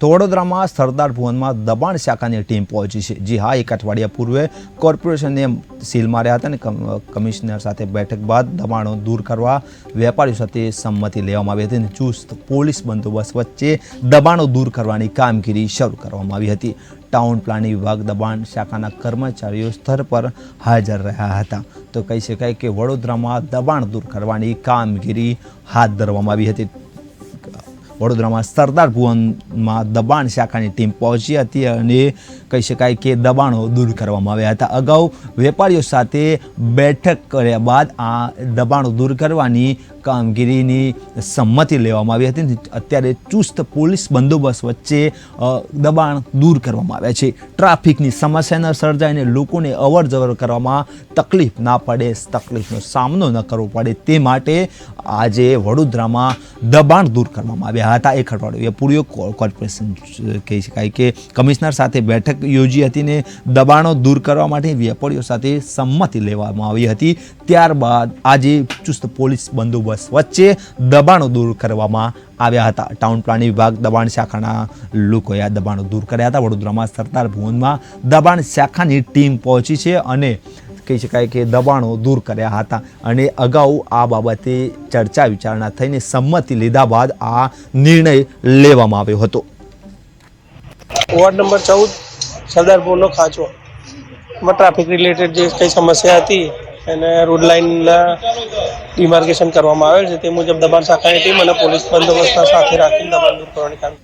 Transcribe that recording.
તો વડોદરામાં સરદાર ભુવનમાં દબાણ શાખાની ટીમ પહોંચી છે. જી હા, એક અઠવાડિયા પૂર્વે કોર્પોરેશનને સીલ માર્યા હતા અને કમિશનર સાથે બેઠક બાદ દબાણો દૂર કરવા વેપારીઓ સાથે સંમતિ લેવામાં આવી હતી અને ચુસ્ત પોલીસ બંદોબસ્ત વચ્ચે દબાણો દૂર કરવાની કામગીરી શરૂ કરવામાં આવી હતી. ટાઉન પ્લાનિંગ વિભાગ દબાણ શાખાના કર્મચારીઓ સ્થળ પર હાજર રહ્યા હતા. તો કહી શકાય કે વડોદરામાં દબાણ દૂર કરવાની કામગીરી હાથ ધરવામાં આવી હતી. વડોદરામાં સરદાર ભુવનમાં દબાણ શાખાની ટીમ પહોંચી હતી અને કહી શકાય કે દબાણો દૂર કરવામાં આવ્યા હતા. અગાઉ વેપારીઓ સાથે બેઠક કર્યા બાદ આ દબાણો દૂર કરવાની કામગીરીની સંમતિ લેવામાં આવી હતી. અત્યારે ચુસ્ત પોલીસ બંદોબસ્ત વચ્ચે દબાણ દૂર કરવામાં આવ્યા છે. ટ્રાફિકની સમસ્યા ન સર્જાય લોકોને અવર જવર કરવામાં તકલીફ ના પડે, તકલીફનો સામનો ન કરવો પડે તે માટે આજે વડોદરામાં દબાણ દૂર કરવામાં આવ્યા હતા એ અઠવાડિયું પૂર્વ કો- કોર્પોરેશન કહી શકાય કે કમિશનર સાથે બેઠક યોજી હતી ને દબાણો દૂર કરવા માટે વેપારીઓ સાથે સંમતિ લેવામાં આવી હતી. ત્યારબાદ આજે ચુસ્ત પોલીસ બંદોબસ્ત વચ્ચે દબાણો દૂર કરવામાં આવ્યા હતા. ટાઉન પ્લાનિંગ વિભાગ દબાણ શાખાના લોકોએ આ દબાણો દૂર કર્યા હતા. વડોદરામાં સરદાર ભુવનમાં દબાણ શાખાની ટીમ પહોંચી છે અને કહી શકાય કે દબાણો દૂર કર્યા હતા અને અગાઉ આ બાબતે ચર્ચા વિચારણા થઈને સંમતિ લીધા બાદ આ નિર્ણય લેવામાં આવ્યો હતો. વોર્ડ નંબર ચૌદ, સરદારપુરનો ખાંચો. ટ્રાફિક રિલેટેડ જે કંઈ સમસ્યા હતી એને રોડ લાઇનના ડિમાર્કેશન કરવામાં આવેલ છે. તે મુજબ દબાણ શાખાની ટીમ અને પોલીસ બંદોબસ્ત સાથે રાખીને દબાણ દૂર કરવાની કામ